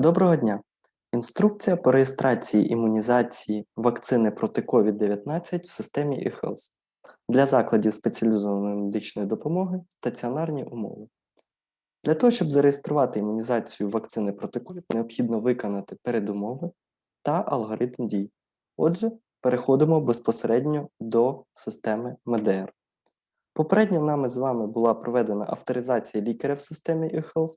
Доброго дня! Інструкція по реєстрації імунізації вакцини проти COVID-19 в системі eHealth для закладів спеціалізованої медичної допомоги стаціонарні умови. Для того, щоб зареєструвати імунізацію вакцини проти COVID, необхідно виконати передумови та алгоритм дій. Отже, переходимо безпосередньо до системи МДР. Попередньо нами з вами була проведена авторизація лікаря в системі eHealth,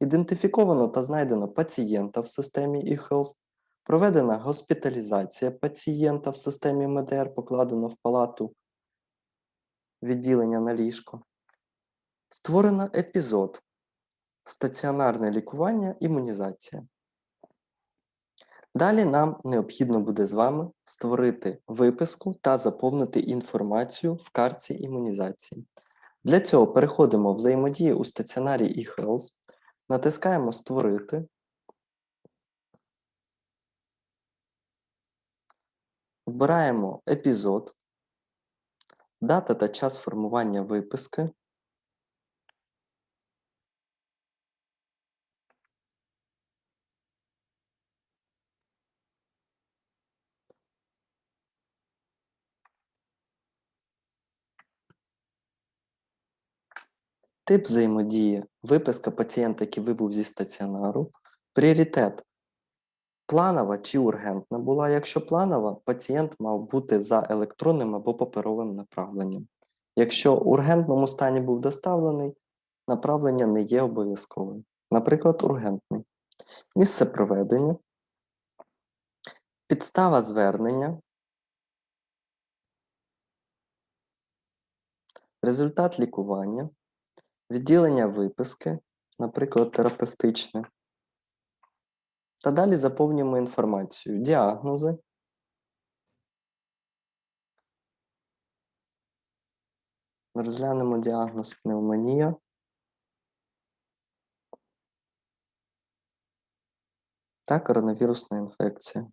ідентифіковано та знайдено пацієнта в системі eHealth, проведена госпіталізація пацієнта в системі МДР, покладено в палату відділення на ліжко. Створено епізод стаціонарне лікування, імунізація. Далі нам необхідно буде з вами створити виписку та заповнити інформацію в картці імунізації. Для цього переходимо в взаємодію у стаціонарі eHealth, натискаємо Створити. Вбираємо епізод, дата та час формування виписки. Тип взаємодії, виписка пацієнта, який вибув зі стаціонару, пріоритет планова чи ургентна була. Якщо планова, пацієнт мав бути за електронним або паперовим направленням. Якщо у ургентному стані був доставлений, направлення не є обов'язковим. Наприклад, ургентний. Місце проведення, підстава звернення, результат лікування, відділення виписки, наприклад, терапевтичне. Та далі заповнюємо інформацію. Діагнози. Розглянемо діагноз пневмонія. Та коронавірусна інфекція.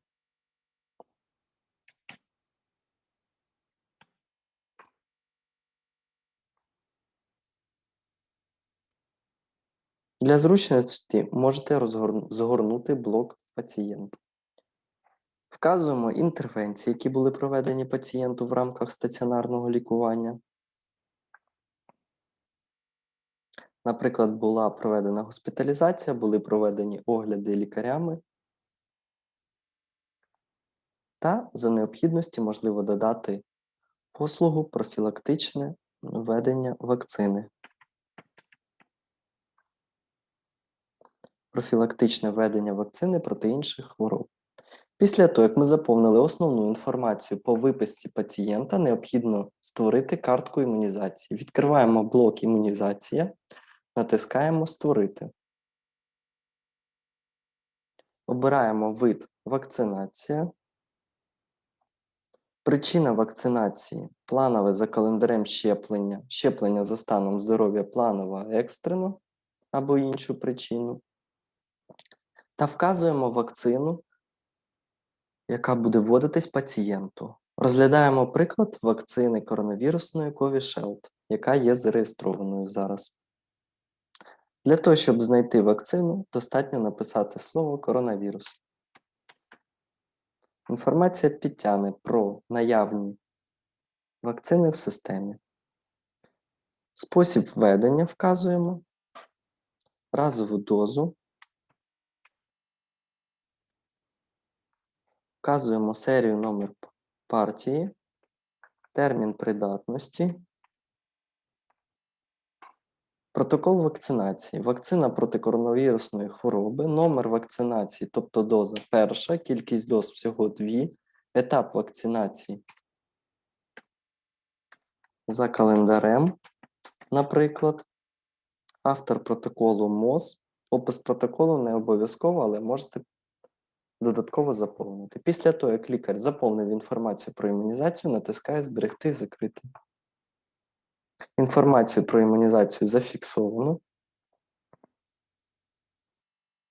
Для зручності можете згорнути блок пацієнта. Вказуємо інтервенції, які були проведені пацієнту в рамках стаціонарного лікування. Наприклад, була проведена госпіталізація, були проведені огляди лікарями. Та за необхідності можливо додати послугу профілактичне введення вакцини. Профілактичне введення вакцини проти інших хвороб. Після того, як ми заповнили основну інформацію по виписці пацієнта, необхідно створити картку імунізації. Відкриваємо блок імунізація, натискаємо Створити. Обираємо вид вакцинація. Причина вакцинації планове за календарем щеплення, щеплення за станом здоров'я планово екстрено або іншу причину та вказуємо вакцину, яка буде вводитись пацієнту. Розглядаємо приклад вакцини коронавірусної Covishield, яка є зареєстрованою зараз. Для того, щоб знайти вакцину, достатньо написати слово коронавірус. Інформація підтягне про наявні вакцини в системі. Спосіб введення вказуємо, разову дозу. Вказуємо серію номер партії, термін придатності, протокол вакцинації, вакцина проти коронавірусної хвороби, номер вакцинації, тобто доза перша, кількість доз всього дві, етап вакцинації за календарем, наприклад, автор протоколу МОЗ. Опис протоколу не обов'язково, але можете додатково заповнити. Після того, як лікар заповнив інформацію про імунізацію, натискає Зберегти і закрити. Інформацію про імунізацію зафіксовано.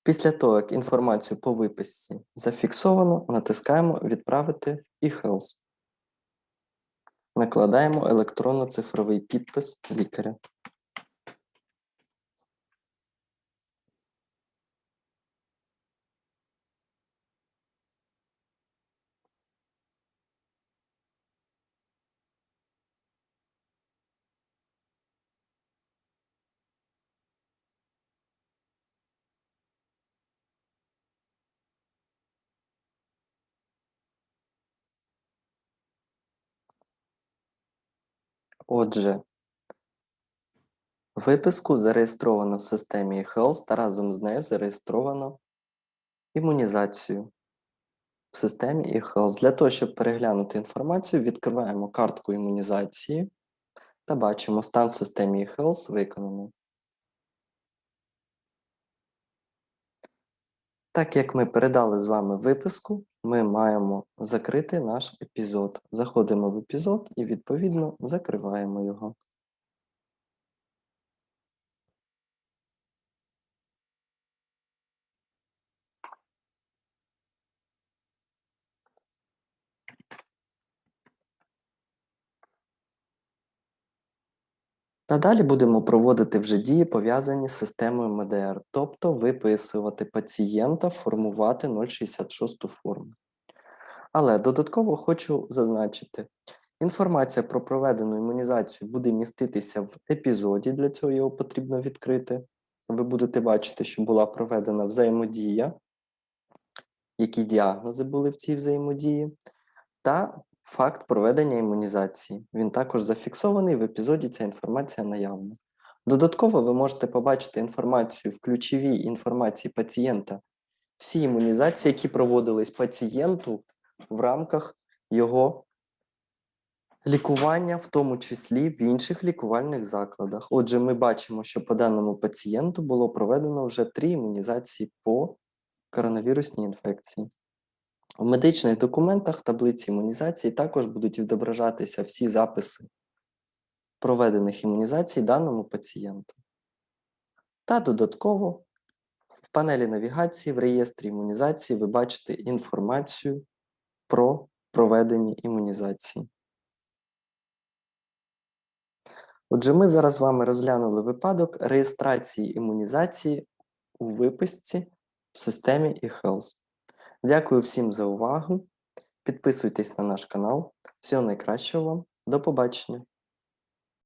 Після того, як інформацію по виписці зафіксовано, натискаємо Відправити в eHealth. Накладаємо електронно-цифровий підпис лікаря. Отже, виписку зареєстровано в системі eHealth та разом з нею зареєстровано імунізацію в системі eHealth. Для того, щоб переглянути інформацію, відкриваємо картку імунізації та бачимо стан в системі eHealth виконано. Так як ми передали з вами виписку, ми маємо закрити наш епізод. Заходимо в епізод і, відповідно, закриваємо його. Та далі будемо проводити вже дії, пов'язані з системою МДР, тобто виписувати пацієнта, формувати 066 форму. Але додатково хочу зазначити, інформація про проведену імунізацію буде міститися в епізоді, для цього його потрібно відкрити. Ви будете бачити, що була проведена взаємодія, які діагнози були в цій взаємодії, та факт проведення імунізації. Він також зафіксований в епізоді. Ця інформація наявна. Додатково ви можете побачити інформацію в ключовій інформації пацієнта, всі імунізації, які проводились пацієнту в рамках його лікування, в тому числі в інших лікувальних закладах. Отже, ми бачимо, що по даному пацієнту було проведено вже три імунізації по коронавірусній інфекції. У медичних документах в таблиці імунізації також будуть відображатися всі записи проведених імунізацій даному пацієнту. Та додатково в панелі навігації в реєстрі імунізації ви бачите інформацію про проведені імунізації. Отже, ми зараз з вами розглянули випадок реєстрації імунізації у виписці в системі eHealth. Дякую всім за увагу. Підписуйтесь на наш канал. Всього найкращого вам. До побачення!